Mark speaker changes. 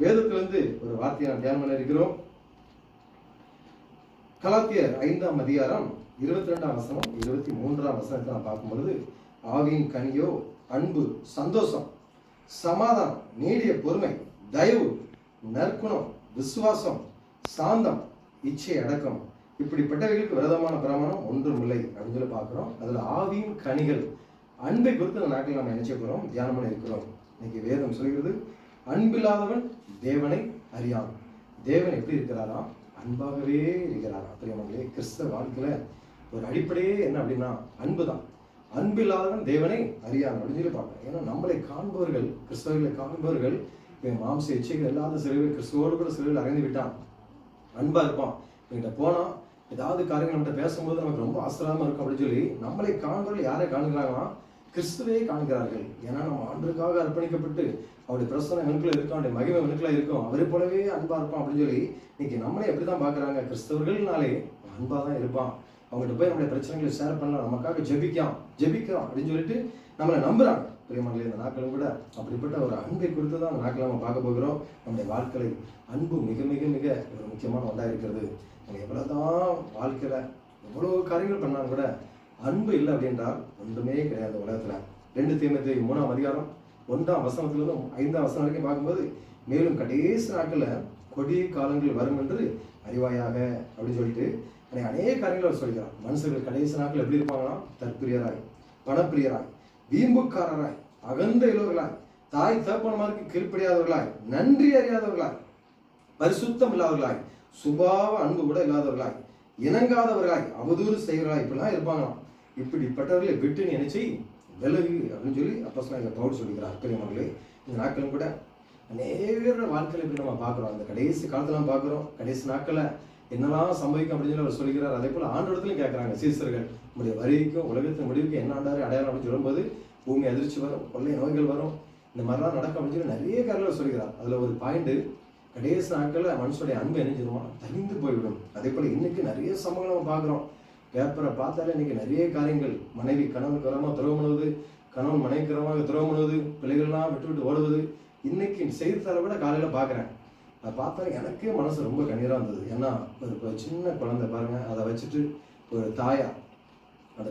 Speaker 1: வேதத்திலிருந்து ஒரு வார்த்தையை நாம் தியானம் பண்ண இருக்கிறோம். கலாத்தியர் ஐந்தாம் அதிகாரம் இருபத்தி ரெண்டாம் வசனம் இருபத்தி மூன்றாம் வசனத்தை நாம் பார்க்கும்பொழுது ஆவியின் கனியோ அன்பு சந்தோஷம் சமாதானம் நீடிய பொறுமை தயவு நற்குணம் விசுவாசம் சாந்தம் இச்சை அடக்கம். இப்படிப்பட்டவைகளுக்கு விரதமான பிரமாணம் ஒன்றும் இல்லை அப்படின்னு சொல்லி பார்க்குறோம். அதில் ஆவியின் கனிகள் அன்பை குறித்து இந்த நாட்டில் நம்ம நினைச்ச போகிறோம் தியானம் பண்ணி இருக்கிறோம். இன்னைக்கு வேதம் சொல்கிறது அன்பில்லாதவன் தேவனை அறியான் தேவன் எப்படி இருக்கிறாராம் அன்பாகவே இருக்கிறாரா? பிரியமங்களே கிறிஸ்தவ வாழ்க்கையில ஒரு அடிப்படையே என்ன அப்படின்னா அன்பு தான் அன்பில்லாதவன் தேவனை அறியான் அப்படின்னு சொல்லி ஏன்னா நம்மளை காண்பவர்கள் கிறிஸ்தவர்களை காண்பவர்கள் என் மாம்ச இச்சைகள் இல்லாத சிறுவை கிறிஸ்துவோடு கூட சிறுவில் அறைந்து விட்டான். அன்பா இருப்பான். இவங்கிட்ட போனா ஏதாவது காரியங்கள் நம்மகிட்ட பேசும்போது நமக்கு ரொம்ப ஆசிரமா இருக்கும் அப்படின்னு சொல்லி நம்மளை காண்பவர்கள் யாரை காண்கிறாங்கன்னா கிறிஸ்துவையே காண்கிறார்கள். ஏன்னா நம்ம ஆண்டுக்காக அர்ப்பணிக்கப்பட்டு அவருடைய பிரசனம் எனக்குள்ள இருக்கும் அவருடைய மகிமை எனக்குள்ள இருக்கும். அவரை போலவே அன்பா இருப்பான் அப்படின்னு சொல்லி இன்னைக்கு நம்மளே எப்படிதான் பாக்குறாங்க கிறிஸ்தவர்கள்னாலே அன்பா தான் இருப்பான். அவங்ககிட்ட போய் நம்மளுடைய பிரச்சனைகளை ஷேர் பண்ணலாம். நமக்காக ஜெபிக்கலாம். ஜெபிக்கிறோம் அப்படின்னு சொல்லிட்டு நம்மளை நம்புறாங்க. பிரியமங்களே இந்த நாட்களும் கூட அப்படிப்பட்ட ஒரு அன்பை கொடுத்து தான் அந்த நாட்கள் நம்ம பார்க்க போகிறோம். நம்முடைய வாழ்க்கையில் அன்பு மிக மிக மிக ஒரு முக்கியமான ஒன்றாக இருக்கிறது. நம்ம எவ்வளோதான் வாழ்க்கையில் எவ்வளோ காரியங்கள் பண்ணாலும் கூட அன்பு இல்லை அப்படின்றால் ஒன்றுமே கிடையாது உலகத்தில். ரெண்டு தீமத்தை மூணாம் அதிகாரம் ஒன்றாம் வசனத்திலிருந்து ஐந்தாம் வசனம் வரைக்கும் பார்க்கும்போது மேலும் கடைசி நாட்களில் கொடிய காலங்கள் வரும் என்று அறிவாயாக அப்படின்னு சொல்லிட்டு அநேக காரியங்கள் அவர் சொல்கிறார் மனுஷர்கள் கடைசி நாட்கள் எப்படி இருப்பாங்கன்னா தற்பிரியராய் பணப்பிரியராய் வீம்புக்காரராய் அகந்த இளவர்களாய் தாய் தகப்பனமாருக்கு கீழ்ப்படியாதவர்களாய் நன்றி அறியாதவர்களாய் பரிசுத்தம் இல்லாதவர்களாய் சுபாவ அன்பு கூட இல்லாதவர்களாய் இணங்காதவர்களாய் அவதூறு செய்வர்களாய் இப்படிலாம் இருப்பாங்களாம். இப்படிப்பட்டவர்களை விட்டு நினைச்சி நினைச்சு விலகு அப்படின்னு சொல்லி அப்போ சொன்னாங்க பவுல் சொல்லிக்கிறார். மக்களே இந்த நாட்களும் கூட அநேக வாழ்க்கையில் இப்படி நம்ம பார்க்குறோம். அந்த கடைசி காலத்துல பார்க்குறோம். கடைசி நாட்களில் என்னெல்லாம் சம்பவிக்கும் அப்படின்னு சொல்லி அவர் சொல்லிக்கிறார். அதே போல் ஆண்டோடத்துலையும் கேட்குறாங்க சீசர்கள். நம்முடைய வரிக்கும் உலகத்தின் முடிவுக்கு என்ன ஆண்டாரு அடையாளம் அப்படின்னு சொல்லும்போது பூமி அதிர்ச்சி வரும் கொள்ளை நோய்கள் வரும். இந்த மாதிரிலாம் நடக்கும் அப்படின்னு சொல்லி நிறைய காரியங்கள் சொல்லிக்கிறார். அதில் ஒரு பாயிண்ட் கடைசி நாட்களில் மனுஷனுடைய அன்பு இணைஞ்சிருவோம் தனிந்து போய்விடும். அதே போல் இன்னைக்கு நிறைய சம்பவங்கள் நம்ம பார்க்குறோம். பேப்பரை பார்த்தாலே இன்னைக்கு நிறைய காரியங்கள். மனைவி கணவன் கரமாக துறவு பண்ணுவது கணவன் மனைவிக்கிறமாக துறவு பண்ணுவது பிள்ளைகள்லாம் விட்டு விட்டு ஓடுவது. இன்னைக்கு செய்தித்தாளை விட காலையில் பார்க்குறேன். அதை பார்த்தா எனக்கே மனசு ரொம்ப கண்ணீராக இருந்தது. ஏன்னா ஒரு சின்ன குழந்தை பாருங்கள் அதை வச்சுட்டு ஒரு தாயா அதை